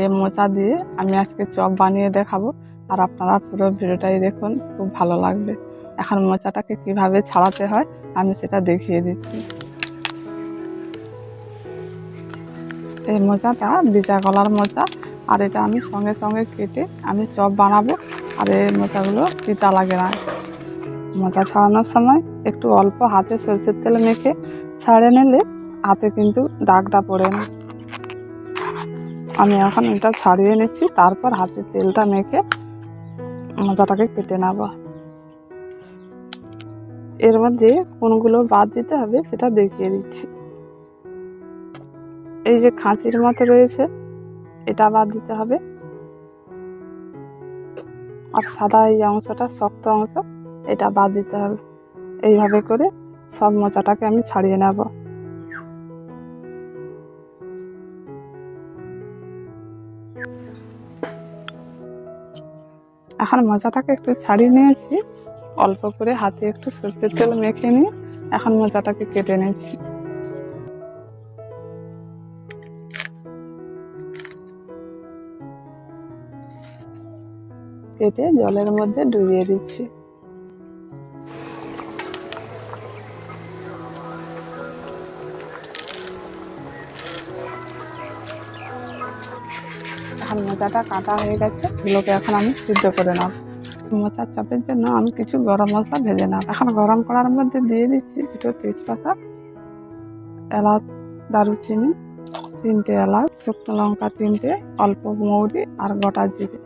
এই মোচা দিয়ে আমি আজকে চপ বানিয়ে দেখাবো। আর আপনারা পুরো ভিডিওটাই দেখুন, খুব ভালো লাগবে। এখন মোচাটাকে কীভাবে ছাড়াতে হয়, আমি সেটা দেখিয়ে দিচ্ছি। এই মোচাটা বিচা গলার মোচা, আর এটা আমি সঙ্গে সঙ্গে কেটে আমি চপ বানাবো। আর এই মোচাগুলো তিতা লাগে না। মোচা ছাড়ানোর সময় একটু অল্প হাতে সরষের তেল মেখে ছাড়ে নিলে হাতে কিন্তু দাগটা পড়ে না। আমি এখন এটা ছাড়িয়ে নিচ্ছি, তারপর হাতে তেলটা মেখে মোচাটাকে কেটে নেব। এর মধ্যে কোনগুলো বাদ দিতে হবে সেটা দেখিয়ে দিচ্ছি। এই যে খাঁচির মতো রয়েছে, এটা বাদ দিতে হবে। আর সাদা এই অংশটা শক্ত অংশ, এটা বাদ দিতে হবে। এইভাবে করে সব মোচাটাকে আমি ছাড়িয়ে নেব। এখন মজাটাকে একটু ছাড়িয়ে নিয়েছি। অল্প করে হাতে একটু সর্ষের তেল মেখে নিয়ে এখন মজাটাকে কেটে নিয়েছি। কেটে জলের মধ্যে ডুবিয়ে দিচ্ছি। এখন মোচাটা কাটা হয়ে গেছে। এগুলোকে এখন আমি সিদ্ধ করে নেব। মোচার চাপের জন্য আমি কিছু গরম মশলা ভেজে নেব। এখন গরম করার মধ্যে দিয়ে দিচ্ছি দুটো তেজপাতা, এলাচ, দারুচিনি, তিনটে এলাচ, শুকনো লঙ্কা তিনটে, অল্প মৌরি আর গোটা জিরে।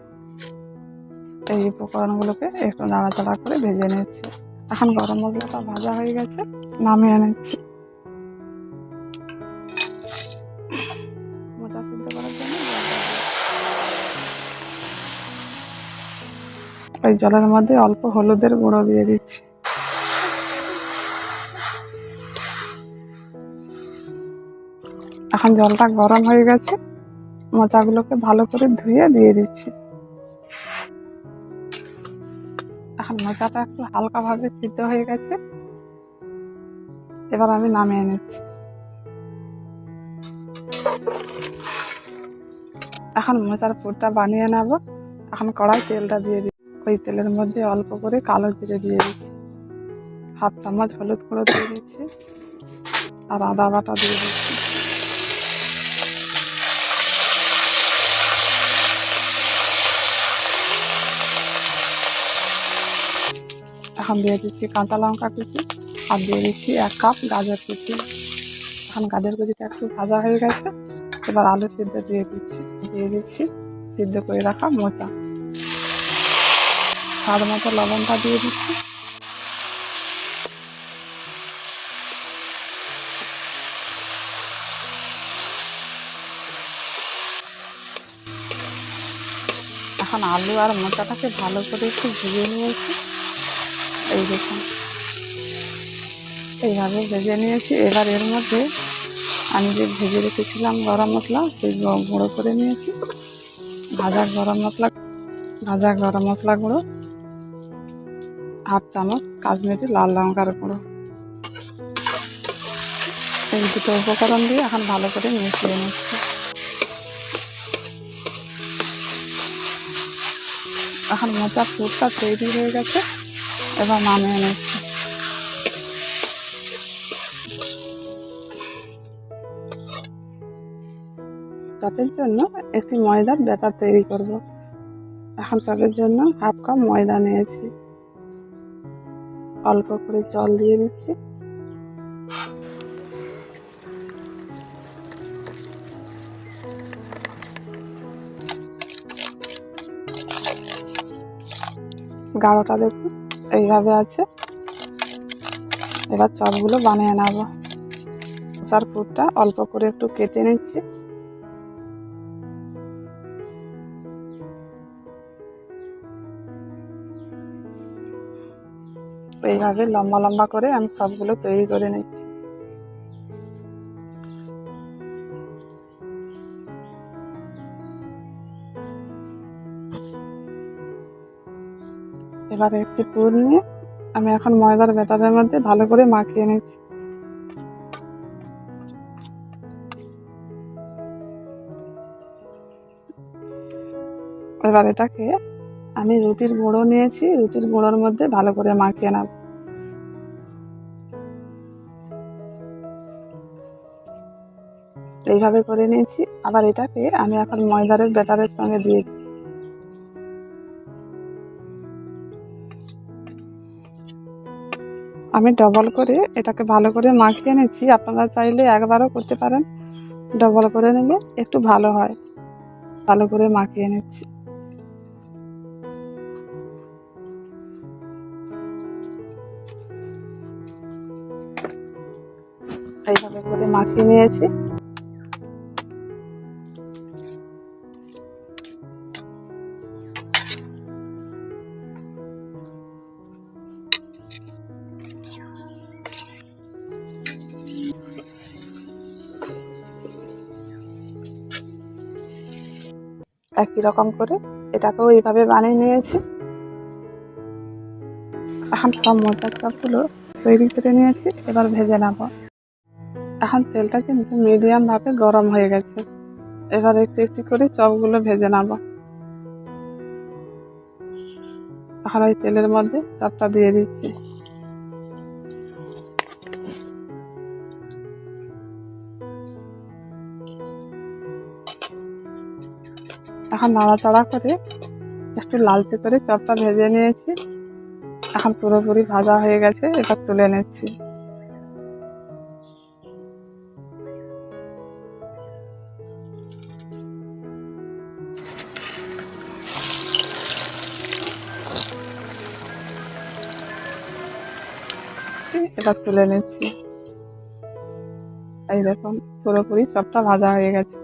এই উপকরণগুলোকে একটু নাড়াচাড়া করে ভেজে নিচ্ছি। এখন গরম মশলাটা ভাজা হয়ে গেছে, নামিয়ে নিচ্ছি। ওই জলের মধ্যে অল্প হলুদের গুঁড়ো দিয়ে দিচ্ছি। এখন জলটা গরম হয়ে গেছে, মোচাগুলোকে ভালো করে ধুয়ে দিয়ে দিচ্ছি। এখন মোচাটা একটু হালকাভাবে সিদ্ধ হয়ে গেছে। এবার আমি নামিয়ে নিচ্ছি। এখন মোচার পুরটা বানিয়ে নেব। এখন কড়াই তেলটা দিয়ে দিই ওই তেলের মধ্যে অল্প করে কালো জিরে দিয়ে দিচ্ছি। হাফ চামচ হলুদ গুঁড়ো দিয়ে দিচ্ছি আর আদা বাটা দিয়ে দিচ্ছি। এখন দিয়ে দিচ্ছি কাঁচা লঙ্কা কুচি আর দিয়ে দিচ্ছি এক কাপ গাজর কুচি। এখন গাজর কুচিটা একটু ভাজা হয়ে গেছে, এবার আলু সিদ্ধ দিয়ে দিচ্ছি দিয়ে দিচ্ছি সিদ্ধ করে রাখা মোচা। স্বাদ মতো লবণটা দিয়ে দিচ্ছি। এখন আলু আর মোচাটাকে ভালো করে একটু ভেজে নিয়েছি। এই দেখুন। এইভাবে ভেজে নিয়েছি। এবার এর মধ্যে আমি যে ভেজে রেখেছিলাম গরম মশলা, সেই গুঁড়ো করে নিয়েছি। ভাজা গরম মশলা ভাজা গরম মশলা গুঁড়ো। হাফ চামচ কাশ্মীরি লাল লঙ্কার গুঁড়ো এই দুটো উপকরণ দিয়ে এখন ভালো করে মিশিয়ে নিচ্ছি। এখন মোচার পুরটা তৈরি হয়ে গেছে, এবার নামিয়ে নিচ্ছি। চপের জন্য একটি ময়দার ব্যাটার তৈরি করব। এখন চপের জন্য হাফ কাপ ময়দা নিয়েছি। অল্প করে জল দিয়ে দিচ্ছি। গাঢ়টা দেখুন, এইভাবে আছে। এবার চপগুলো বানিয়ে নেব। তার পুরটা অল্প করে একটু কেটে নিচ্ছি। এইভাবে লম্বা লম্বা করে আমি সবগুলো তৈরি করে নিচ্ছি। এবারে একটি পুর নিয়ে আমি এখন ময়দার ব্যাটারের মধ্যে ভালো করে মাখিয়ে নিচ্ছি। এবার এটাকে আমি রুটির গুঁড়ো নিয়েছি, রুটির গুঁড়োর মধ্যে ভালো করে মাখিয়ে নেব। এইভাবে করে নিয়েছি। আবার এটাকে আমি এখন ময়দারের ব্যাটারের সঙ্গে দিয়ে। আমি ডবল করে এটাকে ভালো করে মাখিয়ে নিচ্ছি। আপনারা চাইলে একবারও করতে পারেন। ডবল করে নিলে একটু ভালো হয়। ভালো করে মাখিয়ে নিচ্ছি। এইভাবে করে মাখিয়ে নিয়েছি। একই রকম করে এটাকেও এইভাবে বানিয়ে নিয়েছি। এখন সব চপগুলো তৈরি করে নিয়েছি, এবার ভেজে নেব। এখন তেলটা কিন্তু মিডিয়াম ভাবে গরম হয়ে গেছে। এবার একটু একটু করে চপগুলো ভেজে নেব। এখন ওই তেলের মধ্যে চপটা দিয়ে দিচ্ছি। এখন নাড়াচাড়া করে একটু লালচে করে চপটা ভেজে নিয়েছি। এখন পুরোপুরি ভাজা হয়ে গেছে, এবার তুলে নিচ্ছি। এবার তুলে নিচ্ছি। এই দেখুন, পুরোপুরি চপটা ভাজা হয়ে গেছে।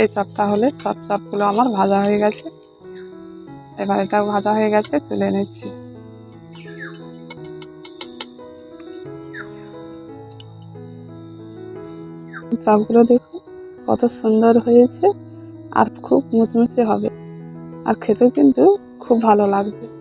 এই চপটা হলে সব চপগুলো আমার ভাজা হয়ে গেছে। এবার এটাও ভাজা হয়ে গেছে, তুলে নিচ্ছি। চপগুলো দেখুন, কত সুন্দর হয়েছে। মুচমুচে হবে। আর খেতেও কিন্তু খুব ভালো লাগবে।